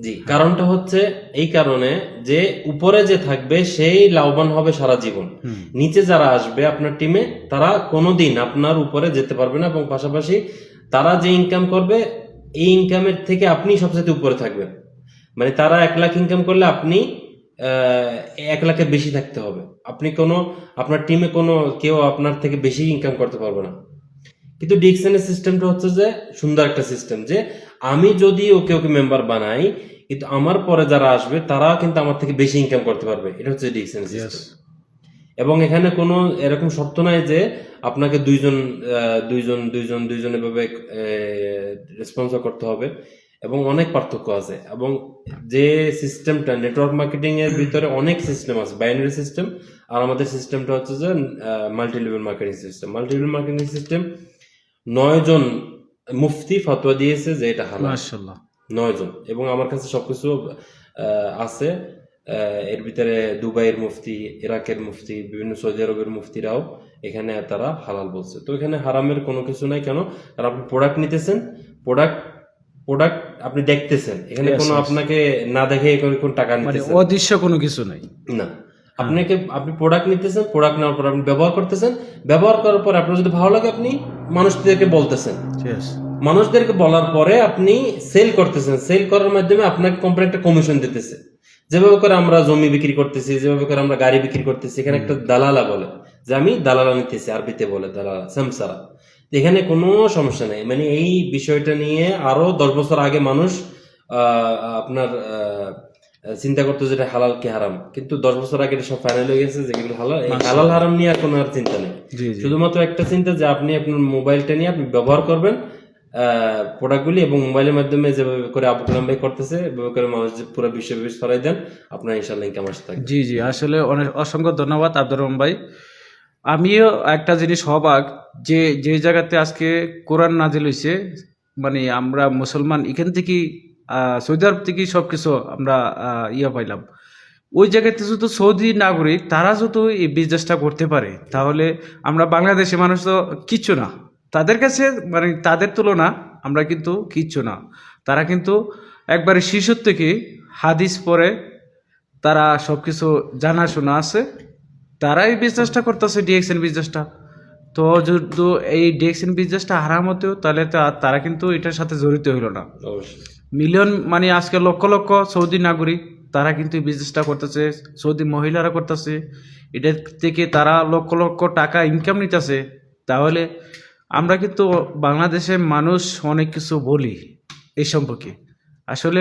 জি। কারণটা হচ্ছে এই কারণে যে উপরে যে থাকবে সেই লাভবান হবে সারা জীবন। নিচে যারা আসবে আপনার টিমে তারা কোনোদিন আপনার উপরে যেতে পারবে না এবং পাশাপাশি তারা যে ইনকাম করবে এই ইনকামের থেকে আপনি সবচেয়ে উপরে থাকবেন। মানে তারা এক লাখ ইনকাম করলে আপনি আহ, এক লাখের বেশি থাকতে হবে। আপনি কোনো আপনার টিমে কোনো কেউ আপনার থেকে বেশি ইনকাম করতে পারবে না। কিন্তু ডিকশনের সিস্টেমটা হচ্ছে যে সুন্দর একটা সিস্টেম যে আমি যদি ওকে ওকে মেম্বার বানাই কিন্তু আমার পরে যারা আসবে তারা কিন্তু আমার থেকে বেশি ইনকাম করতে পারবে। এটা হচ্ছে ডিকশন সিস্টেম। এবং এখানে কোনো এরকম শর্ত নাই যে আপনাকে দুইজন দুইজন দুইজন দুইজন এভাবে রেসপন্সর করতে হবে। এবং অনেক পার্থক্য আছে। এবং যে সিস্টেমটা নেটওয়ার্ক মার্কেটিং এর ভিতরে অনেক সিস্টেম আছে বাইনারি সিস্টেম আর আমাদের সিস্টেমটা হচ্ছে যে multi level marketing system multi level marketing system নয় জন মুফতি ফতোয়া দিয়েছে যে এটা হালাল। নয় জন। এবং আমার কাছে সবকিছু আছে। এর ভিতরে দুবাইয়ের মুফতি ইরাকের মুফতি বিভিন্ন সৌদি আরবের মুফতিরাও এখানে তারা হালাল বলছে। তো এখানে হারামের কোনো কিছু নাই কেন? কারণ আপনি প্রোডাক্ট নিতেছেন প্রোডাক্ট প্রোডাক্ট আপনি দেখতেছেন। এখানে কোনো আপনাকে না দেখে কোনো কোনো টাকা মানে নিতেছেন। অদৃশ্য কোনো কিছু নাই। না। আপনাকে আপনি প্রোডাক্ট নিতেছেন প্রোডাক্ট নেওয়ার পর আপনি ব্যবহার করতেছেন ব্যবহার করার পর আপনার যদি ভালো লাগে আপনি মানুষদেরকে বলতেছেন। মানুষদেরকে বলার পরে আপনি সেল করতেছেন। সেল করার মাধ্যমে আপনাকে কোম্পানি একটা কমিশন দিতেছে। যেভাবে করে আমরা জমি বিক্রি করতেছি যেভাবে করে আমরা গাড়ি বিক্রি করতেছি এখানে একটা দালালা বলে। যে আমি দালালা নিতেছি আরবিতে বলে দালালা সামসারা এখানে কোনো সমস্যা নেই। মানে এই বিষয়টা নিয়ে আরও দশ বছর আগে মানুষ আহ, আপনার আহ, চিন্তা করতো যেটা হালাল কি হারাম। কিন্তু দশ বছর আগে সব ফাইনাল হয়ে গেছে যেগুলো হালাল। এই হালাল হারাম নিয়ে আর কোনো আর চিন্তা নেই। শুধুমাত্র একটা চিন্তা যে আপনি আপনার মোবাইলটা নিয়ে আপনি ব্যবহার করবেন প্রোডাক্টগুলি এবং মোবাইলের মাধ্যমে যেভাবে করে আবু কালাম ভাই করতেছে এভাবে করে মানুষ যে পুরো বিশ্বব্যাপী ছড়াই দেন আপনার ইনশাল্লাহ ইনকাম আসতে থাকবে। জি জি আসলে অনেক অসংখ্য ধন্যবাদ আব্দুর রহমান ভাই। আমিও একটা জিনিস হবাক যে যে জায়গাতে আজকে কোরআন নাজিল হয়েছে মানে আমরা মুসলমান এখান থেকে সৌদি আরব থেকে সব কিছু আমরা ইয়ে পাইলাম। ওই জায়গাতে শুধু সৌদি নাগরিক, তারা যদি এই বিজনেসটা করতে পারে। তাহলে আমরা বাংলাদেশি মানুষ তো কিচ্ছু না। তাদের কাছে মানে তাদের তুলনা আমরা কিন্তু কিচ্ছু না। তারা কিন্তু একবারে শিশুর থেকে হাদিস পরে তারা সব কিছু জানাশোনা আছে। তারা এই বিজনেসটা করতেছে ডিএক্সএন বিজনেসটা তো যদি এই ডিএক্সএন বিজনেসটা হারাম হতেও তাহলে তো আর তারা কিন্তু এটার সাথে জড়িত হইল না। মিলিয়ন মানে আজকে লক্ষ লক্ষ সৌদি নাগরিক তারা কিন্তু এই বিজনেসটা করতেছে সৌদি মহিলারা করতেছে। এটার থেকে তারা লক্ষ লক্ষ টাকা ইনকাম নিতেছে। তাহলে আমরা কিন্তু বাংলাদেশের মানুষ অনেক কিছু বলি এই সম্পর্কে। আসলে